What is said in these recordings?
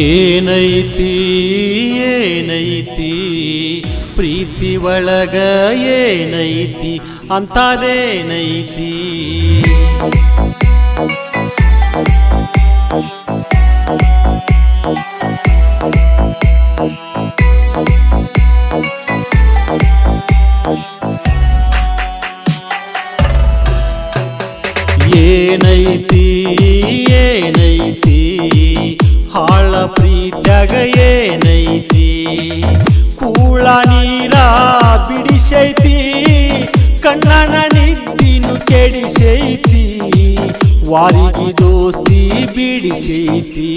ಏನೈತಿ ಏನೈತಿ ಪ್ರೀತಿ ಒಳಗ ಏನೈತಿ ಅಂತದೇನೈತಿ ಕೂಳ ನೀರ ಬಿಡಿಸೈತಿ ಕಣ್ಣನ ನಿದ್ದಿನು ಕೆಡಿಸೈತಿ ವಾರಿಗೆ ದೋಸ್ತಿ ಬಿಡಿಸೈತಿ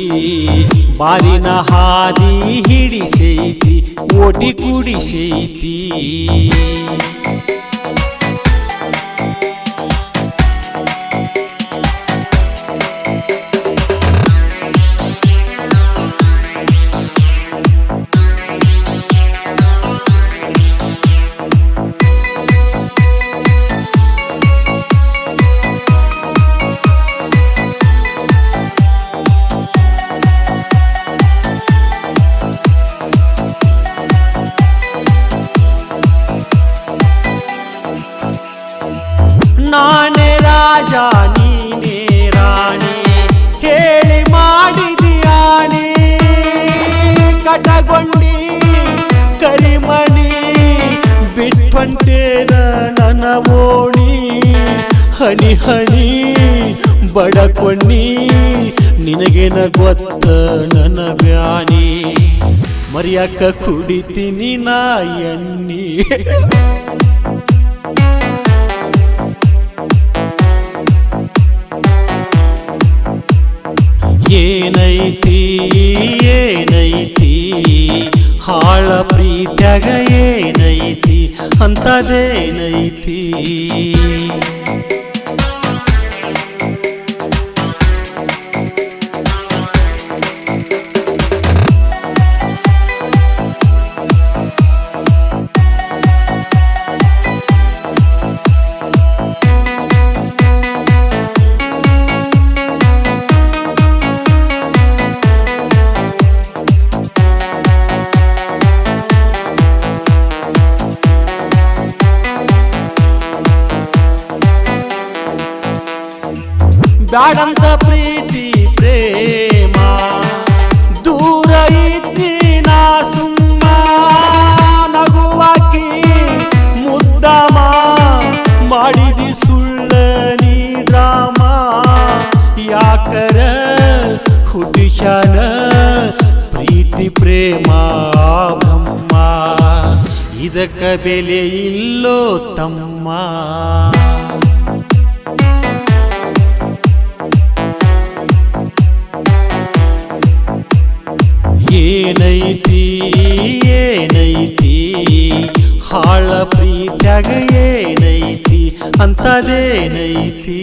ಬಾರಿನ ಹಾದಿ ಹಿಡಿಸೈತಿ ಓಟಿ ಕುಡಿಸೈತಿ. ನಾನೇ ರಾಜ, ನೀನೇ ರಾಣಿ. ಹೇಳಿ ಮಾಡಿದಿಯಾನಿ ಕಟಗೊಂಡಿ, ಕರಿಮಣಿ. ಬಿಟ್ಪಂಟೇನ ನನ್ನ ಓಣಿ. ಹನಿ ಹನಿ ಬಡಕೊಂಡಿ ನಿನಗೇನ ಗೊತ್ತ ನನ್ನ ಬ್ಯಾನಿ. ಮರಿಯಕ್ಕ ಕುಡಿತೀನಿ ನಾ ಎಣ್ಣಿ. ಏನೈತಿ ಏನೈತಿ? ಹಾಳ ಪ್ರೀತ್ಯಾಗ ಏನೈತಿ ಅಂತದೇನೈತಿ? ಬ್ಯಾಡಂತ ಪ್ರೀತಿ, ಪ್ರೇಮ. ದೂರ ಇದ್ದೀನ ಸುಮ್ಮ. ನಗುವಾಕಿ ಮುದ್ದಮ. ಮಾಡಿದಿ ಸುಳ್ಳ ನೀ ಡ್ರಾಮ. ಯಾಕರ ಹುಡುಶನ ಪ್ರೀತಿ, ಪ್ರೇಮ, ಬ್ರಹ್ಮ. ಇದಕ್ಕ ಬೆಲೆ ಇಲ್ಲೋ ತಮ್ಮ. ಏನೈತಿ ಏನೈತಿ? ಹಾಳ ಪ್ರೀತ್ಯಾಗ ಏನೈತಿ ಅಂತದೇನೈತಿ?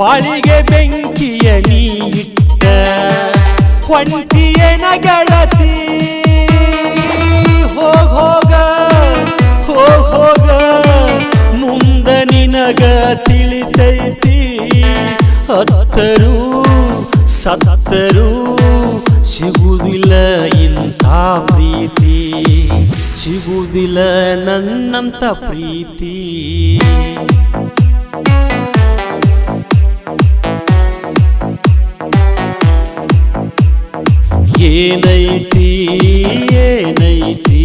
ಬಾಳಿಗೆ ಬೆಂಕಿಯ ನೀಟ್ಟ ಇಟ್ಟ ನಗಳತಿ. ಹೋಗ, ಹೋಗ್ ಹೋಗ, ಮುಂದ ನಿನಗ ತಿಳಿತೈತಿ. ಹತ್ತರು, ಸತ್ತರು ಸಿಗುವುದಿಲ್ಲ ಇಂಥ ಪ್ರೀತಿ. ಸಿಗುವುದಿಲ್ಲ ನನ್ನಂಥ ಪ್ರೀತಿ. ಏನೈತಿ ಏನೈತಿ?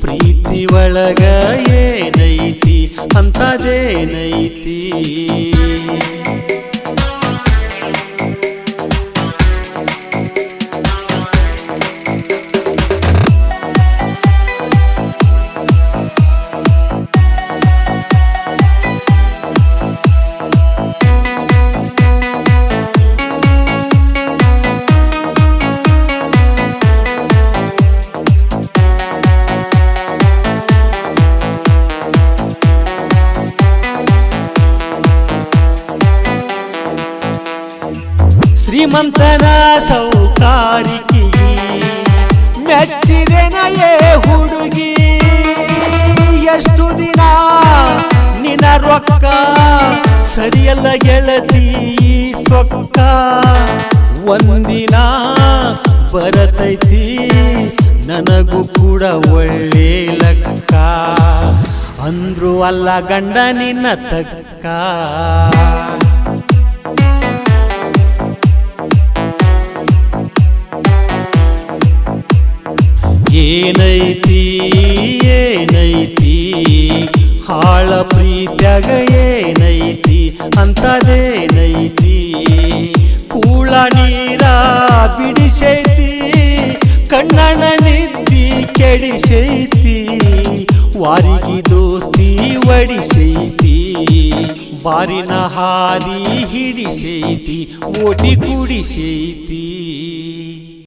ಪ್ರೀತಿ ಒಳಗ ಏನೈತಿ ಅಂತದೇನೈತಿ? ಶ್ರೀಮಂತನ ಸೌಕಾರಿಕಿ. ಮೆಚ್ಚಿದೆನಯೇ ಹುಡುಗಿ. ಎಷ್ಟು ದಿನ ನಿನ್ನ ರೊಕ್ಕ ಸರಿಯಲ್ಲ ಗೆಳತಿ ಸೊಕ್ಕ. ಒಂದಿನ ಬರತೈತಿ, ನನಗೂ ಕೂಡ ಒಳ್ಳೆ ಲಕ್ಕ. ಅಂದ್ರು ಅಲ್ಲ ಗಂಡ ನಿನ್ನ ತಕ್ಕ. ಏನೈತಿ ಏನೈತಿ? ಹಾಳ ಪ್ರೀತ್ಯಾಗ ಏನೈತಿ, ಅಂತದೇನೈತಿ? ಕೂಳ ನೀರ ಬಿಡಿಸೈತಿ, ಕಣ್ಣನ ನಿದ್ದಿ ಕೆಡಿಸೈತಿ, ವಾರಿಗಿ ದೋಸ್ತಿ ಒಡಿಸೈತಿ, ಬಾರಿನ ಹಾದಿ ಹಿಡಿಸೈತಿ, ಓಟಿ ಕುಡಿಸೈತಿ.